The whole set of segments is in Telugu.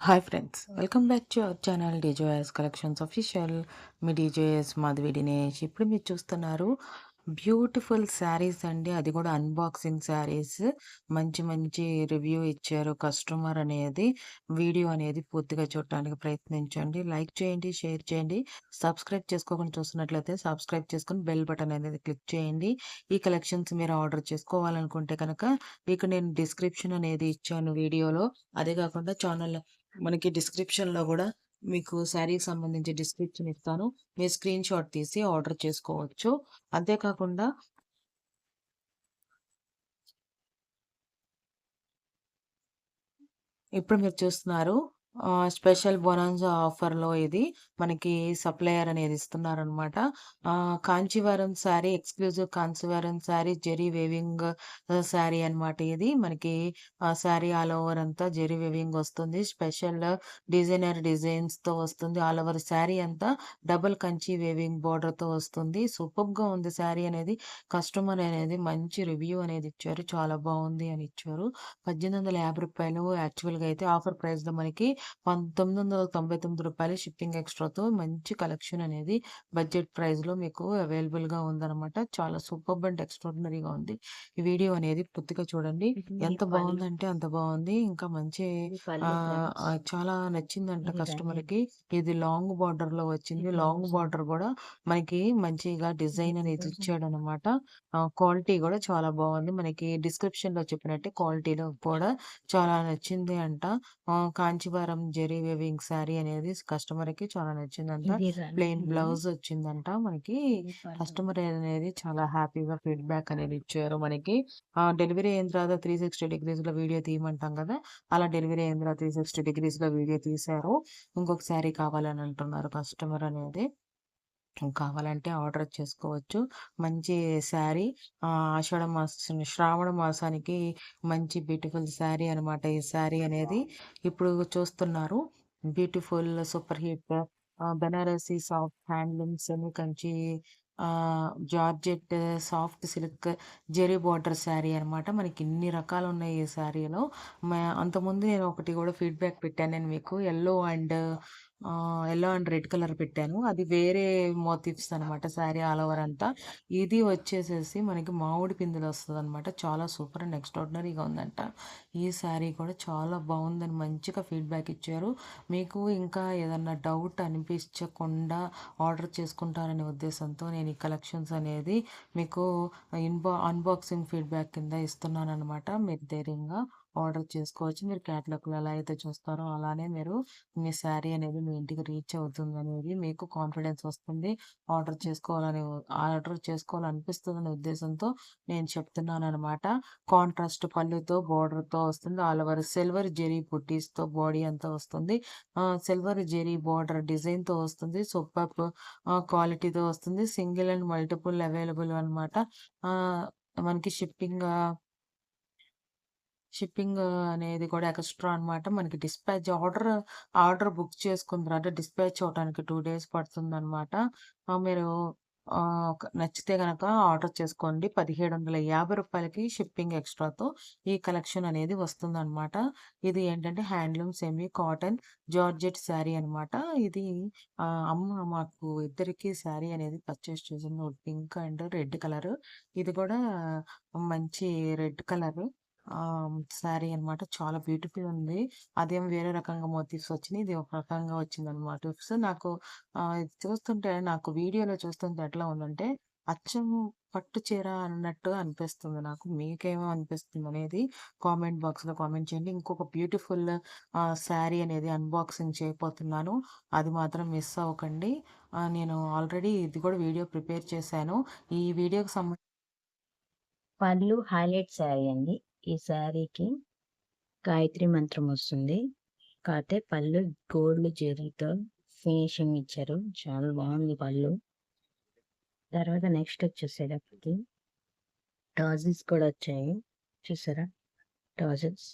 Hi friends welcome back to our channel DJS collections official మీ డిజోఎస్ మాధవి దినేష్ ఇప్పుడు మీరు చూస్తున్నారు బ్యూటిఫుల్ శారీస్ అండి. అది కూడా అన్బాక్సింగ్ శారీస్ మంచి మంచి రివ్యూ ఇచ్చారు కస్టమర్ అనేది. వీడియో అనేది పూర్తిగా చూడటానికి ప్రయత్నించండి. లైక్ చేయండి షేర్ చేయండి. సబ్స్క్రైబ్ చేసుకోకుండా చూస్తున్నట్లయితే సబ్స్క్రైబ్ చేసుకుని బెల్ బటన్ అనేది క్లిక్ చేయండి. ఈ కలెక్షన్స్ మీరు ఆర్డర్ చేసుకోవాలనుకుంటే కనుక ఇక్కడ నేను డిస్క్రిప్షన్ అనేది ఇచ్చాను వీడియోలో అదే కాకుండా ఛానల్ మనకి డిస్క్రిప్షన్‌లో కూడా మీకు శారీకి సంబంధించి డిస్క్రిప్షన్ ఇస్తాను. మీరు స్క్రీన్ షాట్ తీసి ఆర్డర్ చేసుకోవచ్చు. అంతే కాకుండా ఇప్పుడు మీరు చూస్తున్నారు స్పెషల్ బొనాన్జా ఆఫర్‌లో ఇది మనకి సప్లయర్ అనేది ఇస్తున్నారనమాట. కాంచీవరం శారీ ఎక్స్‌క్లూజివ్ కాంచీవరం శారీ జెరీ వేవింగ్ శారీ అనమాట ఇది. మనకి శారీ ఆల్ ఓవర్ అంతా జెరీ వేవింగ్ వస్తుంది. స్పెషల్ డిజైనర్ డిజైన్స్‌తో వస్తుంది. ఆల్ ఓవర్ శారీ అంతా డబుల్ కంచి వేవింగ్ బోర్డర్‌తో వస్తుంది. సూపర్బ్‌గా ఉంది శారీ అనేది. కస్టమర్ అనేది మంచి రివ్యూ అనేది ఇచ్చారు. చాలా బాగుంది అని ఇచ్చారు. పద్దెనిమిది వందల యాభై రూపాయలు యాక్చువల్‌గా అయితే ఆఫర్ ప్రైస్‌లో మనకి పంతొమ్మిది వందల తొంభై తొమ్మిది రూపాయలు షిప్పింగ్ ఎక్స్ట్రా ఎక్స్‌ట్రాతో మంచి కలెక్షన్ అనేది బడ్జెట్ ప్రైస్‌లో మీకు అవైలబుల్‌గా ఉందనమాట. చాలా సూపర్బ్ అండ్ ఎక్స్ట్రార్డినరీగా ఉంది. ఈ వీడియో అనేది పూర్తిగా చూడండి. ఎంత బాగుందంటే అంత బాగుంది. ఇంకా మంచి చాలా నచ్చిందంట కస్టమర్‌కి. ఇది లాంగ్ బార్డర్‌లో వచ్చింది. లాంగ్ బార్డర్ కూడా మనకి మంచిగా డిజైన్ అనేది ఇచ్చాడనమాట. క్వాలిటీ కూడా చాలా బాగుంది. మనకి డిస్క్రిప్షన్‌లో చెప్పినట్టే క్వాలిటీలో కూడా చాలా నచ్చింది అంట. కాంచీవరం జెరీ వేవింగ్ శారీ అనేది కస్టమర్‌కి చాలా నచ్చిందంట. ప్లెయిన్ బ్లౌజ్ వచ్చిందంట. మనకి కస్టమర్ అనేది చాలా హ్యాపీగా ఫీడ్‌బ్యాక్ అనేది ఇచ్చారు మనకి. డెలివరీ అయిన తర్వాత 360 డిగ్రీస్‌లో వీడియో తీయమంటాం కదా! అలా డెలివరీ అయిన తర్వాత 360 డిగ్రీస్‌లో వీడియో తీశారు. ఇంకొక శారీ కావాలని అంటున్నారు కస్టమర్ అనేది. కావాలంటే ఆర్డర్ చేసుకోవచ్చు. మంచి శారీ ఆషాఢ మాసం శ్రావణ మాసానికి మంచి బ్యూటిఫుల్ శారీ అనమాట. ఈ శారీ అనేది ఇప్పుడు చూస్తున్నారు. Beautiful super hit Banarasi soft handlooms Kanchi georgette soft silk zari border sari అనమాట. మనకి ఇన్ని రకాలు ఉన్నాయి ఈ శారీలో. అంతకుముందు నేను ఒకటి కూడా ఫీడ్‌బ్యాక్ పెట్టాను నేను మీకు. Yellow and yellow and red colour పెట్టాను. అది వేరే మోటివ్స్ అనమాట శారీ ఆల్ ఓవర్ అంతా. ఇది వచ్చేసేసి మనకి మామిడి పిందెలు అనమాట చాలా సూపర్ అండ్ ఎక్స్ట్రార్డినరీగా ఉందంట. ఈ శారీ కూడా చాలా బాగుందని మంచిగా ఫీడ్‌బ్యాక్ ఇచ్చారు. మీకు ఇంకా ఏదన్నా డౌట్ అనిపించకుండా ఆర్డర్ చేసుకుంటారనే ఉద్దేశంతో నేను ఈ కలెక్షన్స్ అనేది మీకు ఇన్‌బా అన్బాక్సింగ్ ఫీడ్‌బ్యాక్ కింద ఇస్తున్నాను అనమాట మీరు ధైర్యంగా ఆర్డర్ చేసుకోవచ్చు. మీరు క్యాటలాగ్‌లో ఎలా అయితే చూస్తారో అలానే మీరు మీ శారీ అనేది మీ ఇంటికి రీచ్ అవుతుంది అనేది మీకు కాన్ఫిడెన్స్ వస్తుంది. ఆర్డర్ చేసుకోవాలని ఆర్డర్ చేసుకోవాలనిపిస్తుందనే ఉద్దేశంతో నేను చెప్తున్నాననమాట. కాంట్రాస్ట్ పళ్ళుతో బోర్డర్‌తో వస్తుంది. ఆల్ ఓవర్ సిల్వర్ జెరీ బుట్టీస్‌తో బాడీ అంతా వస్తుంది. సిల్వర్ జెరీ బార్డర్ డిజైన్‌తో వస్తుంది. సూపర్ క్వాలిటీతో వస్తుంది. సింగిల్ అండ్ మల్టిపుల్ అవైలబుల్ అనమాట. మనకి షిప్పింగ్ షిప్పింగ్ అనేది కూడా ఎక్స్‌ట్రా అనమాట. మనకి డిస్పాచ్ ఆర్డర్, ఆర్డర్ బుక్ చేసుకున్న తర్వాత డిస్పాచ్ అవడానికి టూ డేస్ పడుతుంది అనమాట మీరు నచ్చితే కనుక ఆర్డర్ చేసుకోండి. పదిహేడు వందల యాభై రూపాయలకి షిప్పింగ్ ఎక్స్‌ట్రాతో ఈ కలెక్షన్ అనేది వస్తుందన్నమాట ఇది ఏంటంటే handloom semi cotton georgette sari అనమాట. ఇది అమ్మ మాకు ఇద్దరికి శారీ అనేది పర్చేస్ చేసింది. Pink and red colour. ఇది కూడా మంచి రెడ్ కలర్. శారీ అనమాట. చాలా బ్యూటిఫుల్ ఉంది. అదేం వేరే రకంగా మోటివ్స్ వచ్చినాయి. ఇది ఒక రకంగా వచ్చిందనమాట మోటివ్స్. నాకు చూస్తుంటే నాకు వీడియోలో చూస్తుంటే ఎట్లా ఉందంటే అచ్చం పట్టు చీర అన్నట్టు అనిపిస్తుంది నాకు. మీకేమో అనిపిస్తుంది అనేది కామెంట్ బాక్స్‌లో కామెంట్ చేయండి. ఇంకొక బ్యూటిఫుల్ శారీ అనేది అన్బాక్సింగ్ చేయబోతున్నాను. అది మాత్రం మిస్ అవ్వకండి. నేను ఆల్రెడీ ఇది కూడా వీడియో ప్రిపేర్ చేశాను. ఈ వీడియోకి సంబంధించి పళ్ళు హైలైట్ శారీ అండి. ఈ శారీకి గాయత్రి మంత్రం వస్తుంది. కాకపోతే పళ్ళు గోల్డ్ జరీతో ఫినిషింగ్ ఇచ్చారు. చాలా బాగుంది పళ్ళు. తర్వాత నెక్స్ట్ వచ్చేసేటప్పటికి టాజిల్స్ కూడా వచ్చాయి. చూసారా టాజిల్స్.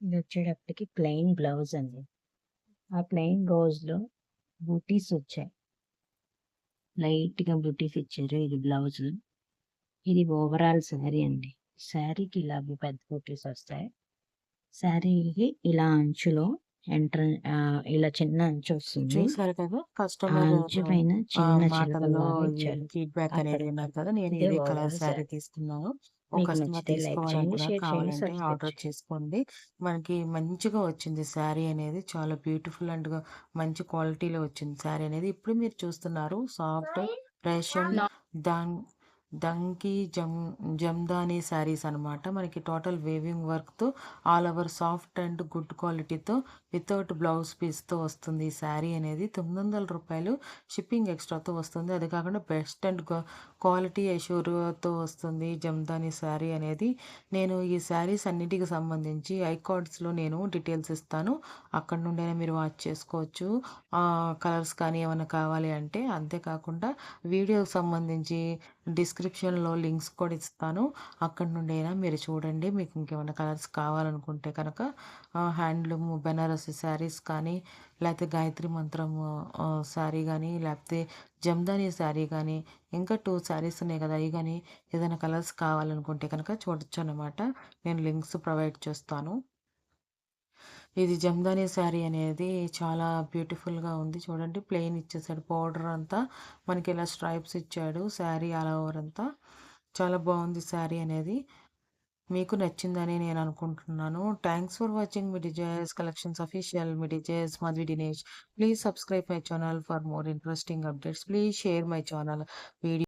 ఇది వచ్చేటప్పటికి ప్లెయిన్ బ్లౌజ్ అండి. ఆ ప్లెయిన్ బ్లౌజ్‌లో బూటీస్ వచ్చాయి. లైట్‌గా బూటీస్ ఇచ్చారు. ఇది బ్లౌజ్. ఇది ఓవరాల్ శారీ అండి. శారీకి ఇలా పెద్ద బూటీస్ వస్తాయి. శారీకి ఇలా అంచులో ఎంట్రన్ ఆహ్, ఇలా చిన్న అంచు వస్తుంది. చూసారు కదా! కస్టమర్ అంచు పైన చిన్న. ఫీడ్‌బ్యాక్ అనేది విన్నారు కదా! నేను ఇదే కలర్ శారీ. తీసుకున్నాను. ఒక కావాలంటే ఆర్డర్. చేసుకోండి. మనకి మంచిగా వచ్చింది శారీ అనేది. చాలా బ్యూటిఫుల్ అండ్‌గా మంచి క్వాలిటీలో వచ్చింది శారీ అనేది. ఇప్పుడు మీరు చూస్తున్నారు సాఫ్ట్ రేషం దాన్ దంకి జం జమ్దానీ శారీస్ అనమాట. మనకి టోటల్ వేవింగ్ వర్క్‌తో all over soft and good క్వాలిటీతో వితౌట్ బ్లౌజ్ పీస్‌తో వస్తుంది ఈ శారీ అనేది. తొమ్మిది వందల రూపాయలు షిప్పింగ్ ఎక్స్‌ట్రాతో వస్తుంది. అది కాకుండా బెస్ట్ అండ్ క్వాలిటీ అష్యూర్‌తో వస్తుంది జమ్దానీ శారీ అనేది. నేను ఈ శారీస్ అన్నిటికి సంబంధించి ఐకార్డ్స్‌లో నేను డీటెయిల్స్ ఇస్తాను. అక్కడ నుండైనా మీరు వాచ్ చేసుకోవచ్చు. కలర్స్ కానీ ఏమైనా కావాలి అంటే. అంతేకాకుండా వీడియోకి సంబంధించి డిస్క్రిప్షన్‌లో లింక్స్ కూడా ఇస్తాను. అక్కడి అయినా మీరు చూడండి. మీకు ఇంకేమైనా కలర్స్ కావాలనుకుంటే కనుక హ్యాండ్లూమ్ బెనారస్ శారీస్ కానీ, లేకపోతే గాయత్రి మంత్రం శారీ కానీ లేకపోతే జమ్దాని శారీ కానీ ఇంకా టూ శారీస్ ఉన్నాయి కదా! అయి కానీ ఏదైనా కలర్స్ కావాలనుకుంటే కనుక చూడొచ్చు అనమాట నేను లింక్స్ ప్రొవైడ్ చేస్తాను. ఇది జందాని శారీ అనేది చాలా బ్యూటిఫుల్‌గా ఉంది. చూడండి ప్లెయిన్ ఇచ్చేసాడు. పౌడర్ అంతా మనకి ఇలా స్ట్రైప్స్ ఇచ్చాడు. శారీ ఆల్ ఓవర్ అంతా. చాలా బాగుంది శారీ అనేది. మీకు నచ్చిందని నేను అనుకుంటున్నాను. థ్యాంక్స్ ఫర్ వాచింగ్ మీ desires collections official. Me desires Madhavi Dinesh. Please subscribe my channel for more interesting updates. Please share my channel. Video